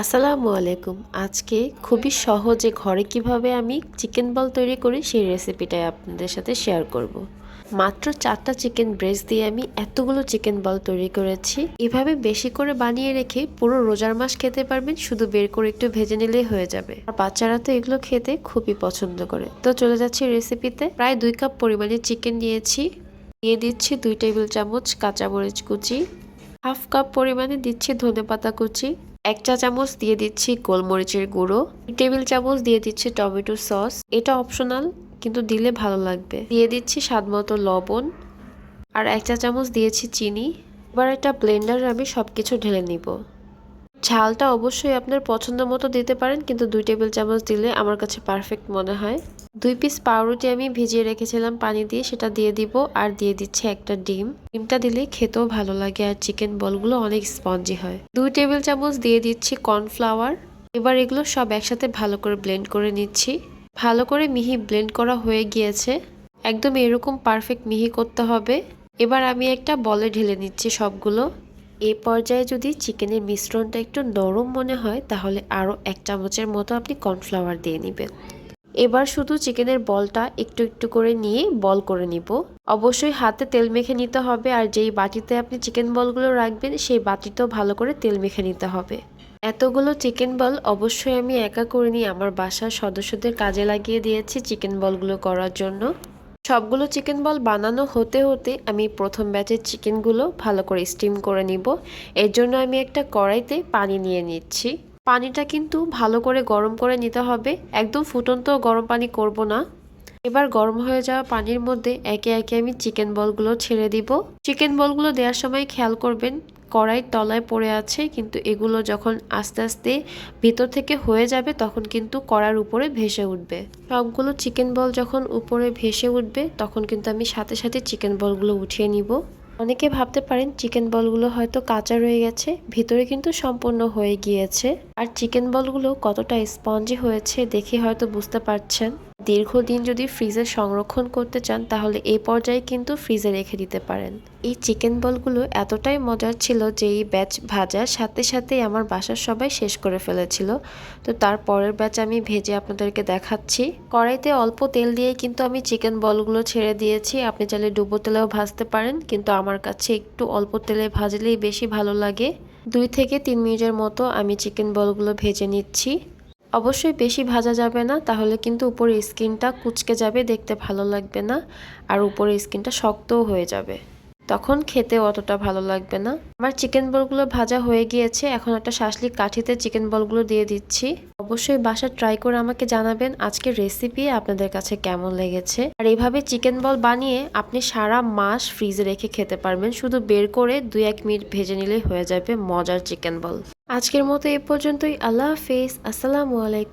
আসসালামু আলাইকুম। আজকে খুবই সহজে ঘরে কীভাবে আমি চিকেন বল তৈরি করি সেই রেসিপিটাই আপনাদের সাথে শেয়ার করব। মাত্র চারটা চিকেন ব্রেস্ট দিয়ে আমি এতগুলো চিকেন বল তৈরি করেছি। এভাবে বেশি করে বানিয়ে রেখে পুরো রোজার মাস খেতে পারবেন, শুধু বের করে একটু ভেজে নিলেই হয়ে যাবে। আর বাচ্চারা তো এগুলো খেতে খুবই পছন্দ করে। তো চলে যাচ্ছি রেসিপিতে। প্রায় দুই কাপ পরিমাণে চিকেন নিয়েছি। দিয়ে দিচ্ছি দুই টেবিল চামচ কাঁচামরিচ কুচি। হাফ কাপ পরিমাণে দিচ্ছি ধনেপাতা কুচি। এক চা চামচ দিয়ে দিচ্ছি গোলমরিচের গুঁড়ো টেবিল চামচ দিয়ে দিচ্ছি টমেটো সস। এটা অপশনাল, কিন্তু দিলে ভালো লাগবে। দিয়ে দিচ্ছি স্বাদ মতো লবণ, আর এক চা চামচ দিয়েছি চিনি। এবার একটা ব্লেন্ডারে আমি সব কিছু ঢেলে নিব। ঝালটা অবশ্যই আপনার পছন্দ মতো দিতে পারেন, কিন্তু দুই টেবিল চামচ দিলে আমার কাছে পারফেক্ট মনে হয়। দুই পিস পাউরুটি আমি ভিজিয়ে রেখেছিলাম পানি দিয়ে, সেটা দিয়ে দিব আর দিয়ে দিচ্ছি একটা ডিম। ডিমটা দিলে খেতেও ভালো লাগে আর চিকেন বলগুলো অনেক স্পঞ্জি হয়। দুই টেবিল চামচ দিয়ে দিচ্ছি কর্নফ্লাওয়ার। এবার এগুলো সব একসাথে ভালো করে ব্লেন্ড করে নিচ্ছি। ভালো করে মিহি ব্লেন্ড করা হয়ে গিয়েছে। একদম এরকম পারফেক্ট মিহি করতে হবে। এবার আমি একটা বলে ঢেলে নিচ্ছি সবগুলো। এ পর্যায়ে যদি চিকেনের মিশ্রণটা একটু নরম মনে হয়, তাহলে আরও এক চামচের মতো আপনি কর্নফ্লাওয়ার দিয়ে নেবেন। এবার শুধু চিকেনের বলটা একটু একটু করে নিয়ে বল করে নিব। অবশ্যই হাতে তেল মেখে নিতে হবে আর যেই বাটিতে আপনি চিকেন বলগুলো রাখবেন, সেই বাটিতেও ভালো করে তেল মেখে নিতে হবে। এতগুলো চিকেন বল অবশ্যই আমি একা করে নিয়ে আমার বাসার সদস্যদের কাজে লাগিয়ে দিয়েছি চিকেন বলগুলো করার জন্য। সবগুলো চিকেন বল বানানো হতে হতে আমি প্রথম ব্যাচের চিকেনগুলো ভালো করে স্টিম করে নিব। এর জন্য আমি একটা কড়াইতে পানি নিয়ে নিচ্ছি। পানিটা কিন্তু ভালো করে গরম করে নিতে হবে। একদম ফুটন্ত গরম পানি করব না। এবার গরম হয়ে যাওয়া পানির মধ্যে একে একে আমি চিকেন বলগুলো ছেড়ে দিব। চিকেন বলগুলো দেওয়ার সময় খেয়াল করবেন কড়াইয়ের তলায় পড়ে আছে, কিন্তু এগুলো যখন আস্তে আস্তে ভিতর থেকে হয়ে যাবে তখন কিন্তু কড়ার উপরে ভেসে উঠবে। সবগুলো চিকেন বল যখন উপরে ভেসে উঠবে তখন কিন্তু আমি সাথে সাথে চিকেন বলগুলো উঠিয়ে নিব। অনেকে ভাবতে পারেন চিকেন বলগুলো হয়তো কাঁচা রয়ে গেছে, ভিতরে কিন্তু সম্পূর্ণ হয়ে গিয়েছে। আর চিকেন বলগুলো কতটা স্পঞ্জি হয়েছে দেখে হয়তো বুঝতে পারছেন। দীর্ঘদিন যদি ফ্রিজে সংরক্ষণ করতে চান, তাহলে এই পর্যায়ে কিন্তু ফ্রিজে রেখে দিতে পারেন। এই চিকেন বলগুলো এতটাই মজার ছিল যে এই ব্যাচ ভাজার সাথে সাথেই আমার বাসার সবাই শেষ করে ফেলেছিল। তো তার পরের ব্যাচ আমি ভেজে আপনাদেরকে দেখাচ্ছি। কড়াইতে অল্প তেল দিয়ে কিন্তু আমি চিকেন বলগুলো ছেড়ে দিয়েছি। আপনি চাইলে ডুবো তেলেও ভাজতে পারেন, কিন্তু আমার কাছে একটু অল্প তেলে ভাজলেই বেশি ভালো লাগে। দুই থেকে তিন মিনিটের মতো আমি চিকেন বলগুলো ভেজে নিচ্ছি। অবশ্যই বেশি ভাজা যাবে না, তাহলে কিন্তু উপরের স্কিনটা কুচকে যাবে, দেখতে ভালো লাগবে না। আর উপরের স্কিনটা শক্তও হয়ে যাবে। তখন খেতে অতটা ভালো লাগবে না। আমার চিকেন বলগুলো ভাজা হয়ে গিয়েছে, এখন একটা শাসলিক কাঠিতে চিকেন বলগুলো দিয়ে দিচ্ছি। অবশ্যই বাসা ট্রাই করে আমাকে জানাবেন আজকের রেসিপি, আপনাদের কাছে কেমন লেগেছে। আর এইভাবে চিকেন বল বানিয়ে আপনি সারা মাস ফ্রিজে রেখে খেতে পারবেন। শুধু বের করে দুই এক মিনিট ভেজে নিলেই হয়ে যাবে মজার চিকেন বল। আজকের মতো এ পর্যন্তই। আল্লাহ হাফিজ। আসসালামু আলাইকুম।